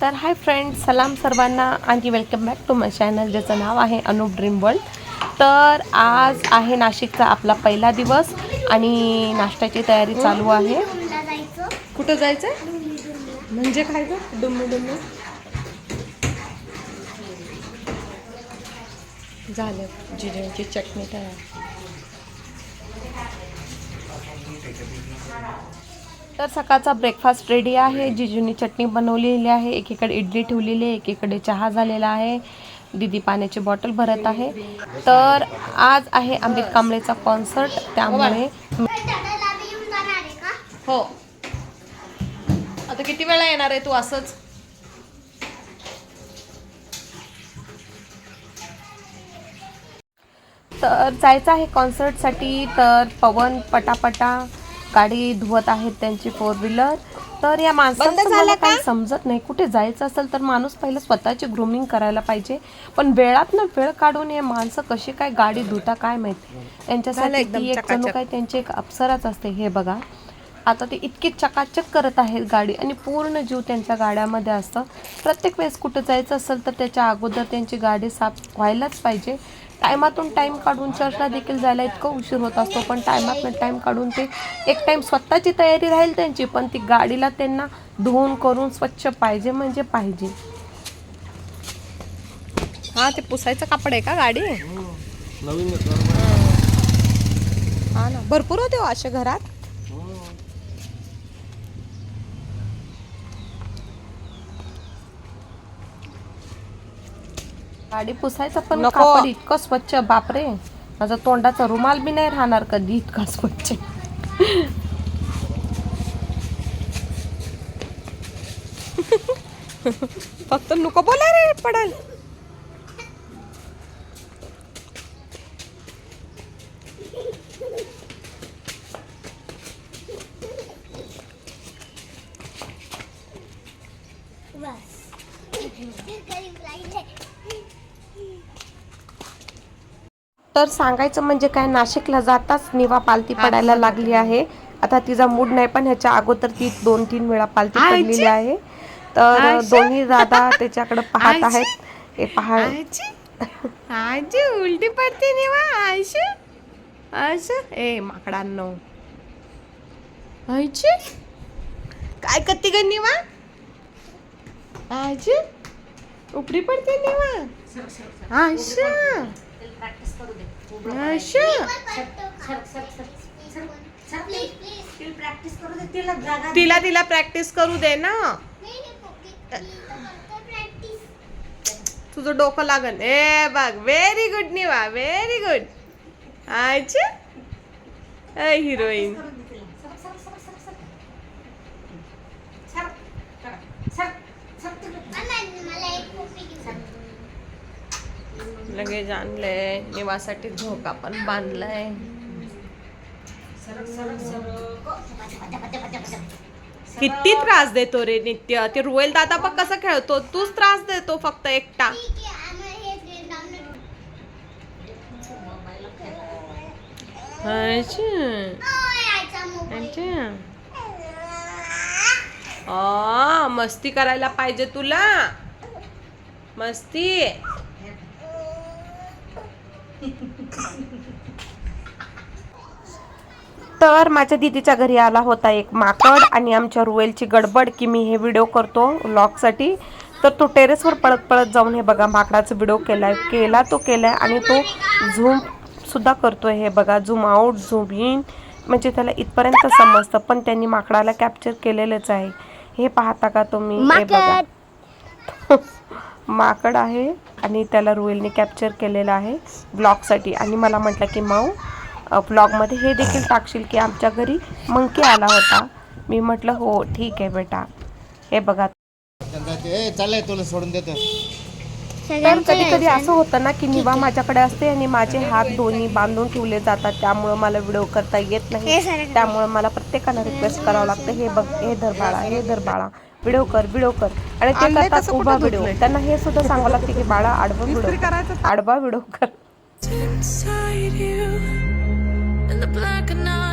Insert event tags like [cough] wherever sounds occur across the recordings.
तर hi friend सलाम सर्वांना. आणि welcome back to my channel ज्याचं नाव आहे अनुप ड्रीम वर्ल्ड तर आज आहे नाशिकचा आपला पहिला दिवस आणि नाश्त्याची तयारी चालू आहे. कुठं जायचं म्हणजे काय गं डुम्मी डुम्मी. झालं. जिरेची चटणी तयार. तर सकाळचा ब्रेकफास्ट रेडी आहे. जिजूनी चटणी बनवलेली आहे. एकीकडे इडली ठेवलेली आहे. एकीकडे चहा झालेला आहे. दिदी पाण्याची बॉटल भरत आहे. तर आज आहे अमित कांबळेचा कॉन्सर्ट त्यामुळे हो आता किती वेळा येणार आहे तू असंच? तर जायचं आहे कॉन्सर्टसाठी तर पवन पटापटा गाडी धुवत आहेत त्यांची फोर व्हीलर तर या माणसाचं मला काही समजत नाही. कुठे जायचं असेल तर माणूस पहिलं स्वतःची ग्रूमिंग करायला पाहिजे. पण वेळात ना वेळ काढून हे माणसं कशी काय गाडी धुता काय माहिती? त्यांच्यासाठी ती एक जणू काय त्यांची एक अप्सराच असते. हे बघा. आता ते इतकी चकाचक करत आहेत गाडी आणि पूर्ण जीव त्यांच्या गाड्यामध्ये असतं. प्रत्येक वेळेस कुठं जायचं असेल तर त्याच्या अगोदर त्यांची गाडी साफ व्हायलाच पाहिजे. टायमातून टाईम काढून चर्चला देखील जायला इतकं उशीर होत असतो पण टायमातून टाईम काढून ते एक टाईम स्वतःची तयारी राहील त्यांची पण ती गाडीला त्यांना धुवून करून स्वच्छ पाहिजे म्हणजे पाहिजे. हा ते पुसायचं कापड आहे का गाडी? नवीन हा ना. भरपूर होते हो असे घरात? गाडी पुसायचं पण नको. कापड इतकं स्वच्छ बापरे. माझा तोंडाचा रुमाल बी नाही राहणार कधी इतका स्वच्छ. [laughs] फक्त नको बोला रे पडल. तर सांगायचं म्हणजे काय नाशिकला जाताच निवा पालती पडायला लागली आहे. आता तिचा मूड नाही पण ह्याच्या अगोदर ती दोन तीन वेळा पालती पडलेली आहे. तर दोन्ही दादा त्याच्याकडे पाहत आहेत. हे पहा. आजी उलटी पडते निवा आयशू आयशू ए माकडांनो. आयची काय करते ग निवा? आजी उपरी पडते निवा? आयशा आयशा तिला तिला प्रॅक्टिस करू दे ना. तुझं डोकं लागन. ए बघ very good Niva. Very good आयची. हिरोईन लगेज आणलंय निवासाठी झोका पण बांधलाय. किती त्रास देतो रे नित्य. ते रुएल दादा पण कसा खेळतो. तूच त्रास देतो फक्त एकटा. मस्ती करायला पाहिजे तुला. मस्ती. तर माझ्या दिदीच्या घरी आला होता एक माकड आणि आमच्या रुवेलची गडबड की मी हे व्हिडिओ करतो व्लॉगसाठी तर तो टेरेसवर पळत पळत जाऊन हे बघा माकडाचा व्हिडिओ केलाय केला तो केलाय आणि तो झूम सुद्धा करतोय हे बघा. झूम आउट झूम इन म्हणजे त्याला इथपर्यंत समजतं पण त्यांनी माकडाला कॅप्चर केलेलंच आहे. हे पाहता का तुम्ही? हे बघा. [laughs] माकड आहे आणि त्याला रुएलने कॅप्चर केलेलं आहे ब्लॉगसाठी आणि मला म्हटलं की माऊ ब्लॉगमध्ये हे देखील टाकशील की आमच्या घरी मंकी आला होता? मी म्हटलं हो ठीक आहे बेटा. हे बघा. तुला सोडून देतो. तर कधी कधी असं होतं ना की निवा माझ्याकडे असते आणि माझे हात दोन्ही बांधून ठेवले जातात. त्यामुळे मला व्हिडिओ करता येत नाही. त्यामुळे मला प्रत्येकाला रिक्वेस्ट करावं लागतं. हे बघ हे धर बाळा हे धर बाळा. व्हिडिओ कर व्हिडिओ कर. आणि ते करतात उभा व्हिडिओ त्यांना हे सुद्धा सांगावं लागते की बाळा आडवा [laughs] व्हिडिओ आडवा व्हिडिओ कर. Inside you and the black eyes make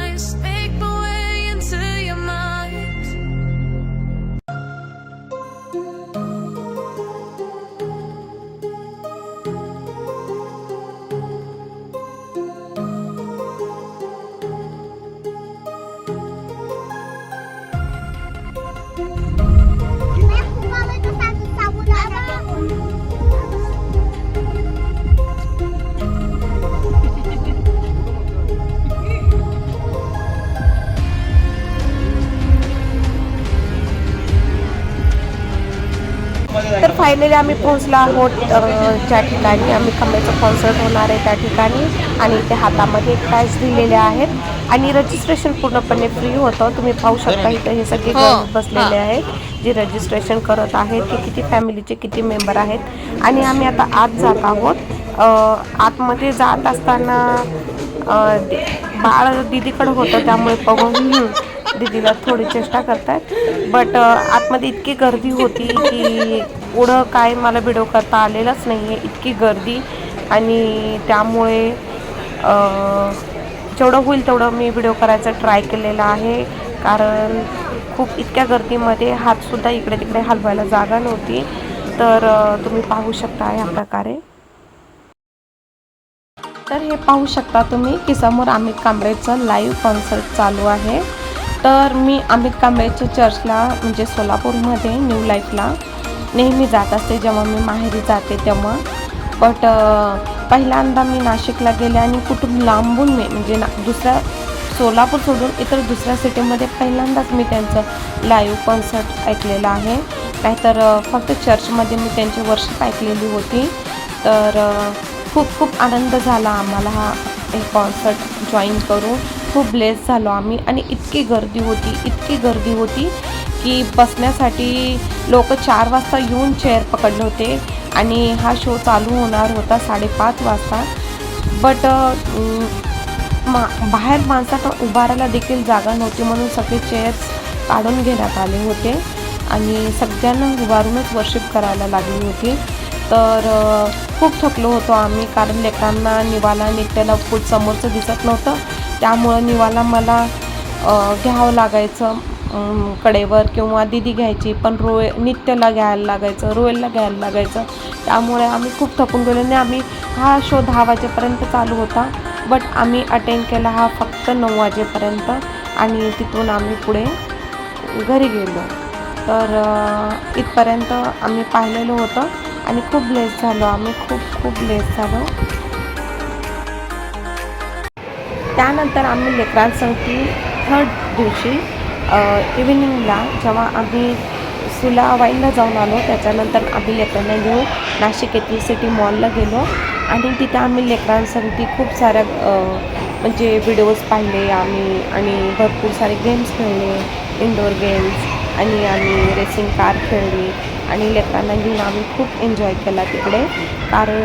finally आम्ही पोहोचलो आहोत ज्या ठिकाणी आम्ही खंब्याचं कॉन्सर्ट होणार आहे त्या ठिकाणी. आणि ते हातामध्ये टॅक्स दिलेले आहेत. आणि रजिस्ट्रेशन पूर्णपणे फ्री होतं. तुम्ही पाहू शकता इथं हे सगळे गर्ल्स बसलेले आहेत जे रजिस्ट्रेशन करत आहेत की किती फॅमिलीचे किती मेंबर आहेत. आणि आम्ही आता आत जात आहोत. आतमध्ये जात असताना बाळ दिदीकडे होतं त्यामुळे पवन दिदीला थोडी चेष्टा करतात बट आतमध्ये इतकी गर्दी होती की पुढं काय मला व्हिडिओ करता आलेलाच नाही आहे इतकी गर्दी आणि त्यामुळे जेवढं होईल तेवढं मी व्हिडिओ करायचा ट्राय केलेला आहे. कारण खूप इतक्या गर्दीमध्ये हातसुद्धा इकडे तिकडे हलवायला जागा नव्हती. तर तुम्ही पाहू शकता या प्रकारे. तर हे पाहू शकता तुम्ही की समोर अमित कांबळेचं लाईव्ह कॉन्सर्ट चालू आहे. तर मी अमित कांबळेच्या चर्चला म्हणजे सोलापूरमध्ये न्यू लाईफला नेहमी जात असते जेव्हा मी माहेरी जाते तेव्हा. बट पहिल्यांदा मी नाशिकला गेले आणि कुठून लांबून मी म्हणजे ना दुसऱ्या सोलापूर सोडून इतर दुसऱ्या सिटीमध्ये पहिल्यांदाच मी त्यांचं लाईव्ह कॉन्सर्ट ऐकलेलं आहे. नाहीतर फक्त चर्चमध्ये मी त्यांची वर्षप ऐकलेली होती. तर खूप खूप आनंद झाला आम्हाला हा एक कॉन्सर्ट जॉईन करून. खूप ब्लेस झालो आम्ही आणि इतकी गर्दी होती इतकी गर्दी होती. की बसण्यासाठी लोक चार वाजता येऊन चेअर पकडले होते आणि हा शो चालू होणार होता साडेपाच वाजता. बट मा बाहेर माणसाकडं उभारायला देखील जागा नव्हती म्हणून सगळे चेअर्स काढून घेण्यात आले होते आणि सगळ्यांना उभारूनच वर्शिप करायला लागली होती. तर खूप थकलो होतो आम्ही कारण लेकरांना निवाला नित्याला पुढ समोरचं दिसत नव्हतं. त्यामुळं निवाला मला घ्यावं लागायचं. कडेवर किंवा दिदी घ्यायची पण रोय नित्यला घ्यायला लागायचं रोयलला घ्यायला लागायचं. त्यामुळे आम्ही खूप थकून गेलो आणि आम्ही हा शो दहा वाजेपर्यंत चालू होता. बट आम्ही अटेंड केला हा फक्त नऊ वाजेपर्यंत आणि तिथून आम्ही पुढे घरी गेलो. तर इथपर्यंत आम्ही पाहिलेलं होतं आणि खूप ब्लेस झालो. आम्ही खूप खूप ब्लेस झालो. त्यानंतर आम्ही लेकरांसाठी थर्ड दिवशी इव्हिनिंगला जेव्हा आम्ही सुलावाईला जाऊन आलो त्याच्यानंतर आम्ही लेकरांना घेऊन नाशिक येथील सिटी मॉलला गेलो. आणि तिथे आम्ही लेकरांसाठी खूप साऱ्या म्हणजे व्हिडिओज पाहिले आम्ही. आणि भरपूर सारे गेम्स खेळले इंडोर गेम्स आणि आम्ही रेसिंग कार खेळली. आणि लेकरांना घेऊन आम्ही खूप एन्जॉय केला तिकडे. कारण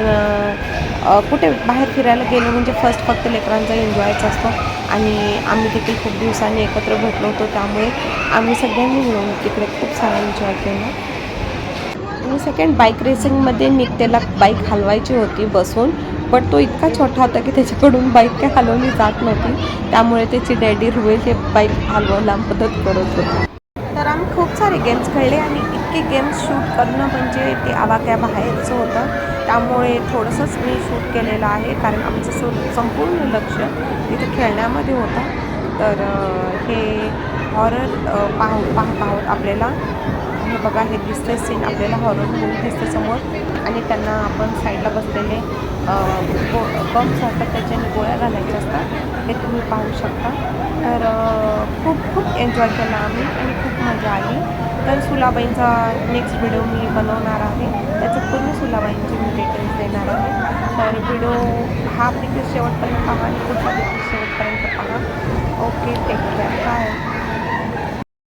कुठे बाहेर फिरायला गेलो म्हणजे फर्स्ट फक्त लेकरांचा एन्जॉयच असतो. आणि आम्ही तिथे खूप दिवसांनी एकत्र भेटलो होतो त्यामुळे आम्ही सगळ्यांनी मिळून तिकडे खूप सारा एन्जॉय केला. आणि सेकंड बाईक रेसिंगमध्ये निघतेला बाईक हलवायची होती बसून बट तो इतका छोटा होता की त्याच्याकडून बाईक काय हलवली जात नव्हती. त्यामुळे त्याची डॅडी रुवेल हे बाईक हलवायला मदत करत होती. सारे गेम्स खेळले आणि इतके गेम्स शूट करणं म्हणजे ते आवाक्या बाहेरचं होतं. त्यामुळे थोडंसंच मी शूट केलेलं आहे कारण आमचं सो संपूर्ण लक्ष तिथे खेळण्यामध्ये होतं. तर हे हॉरर पाहू पाहत आहोत आपल्याला हे बघा हे दिसते सीन आपल्याला हॉरर मूवी दिसते समोर. आणि त्यांना आपण साईडला बसलेले गो बम्स असतात त्याच्याने गोळ्या घालायच्या असतात. हे तुम्ही पाहू शकता. तर एन्जॉय केला आम्ही आणि खूप मजा आली. तर सुलाबाईंचा नेक्स्ट व्हिडिओ मी बनवणार आहे. त्याचं पूर्ण सुलाबाईंची मी डिटेल्स देणार आहे. तर व्हिडिओ हा देखील शेवटपर्यंत पहा आणि पुढचा देखील शेवटपर्यंत पहा. Okay take care bye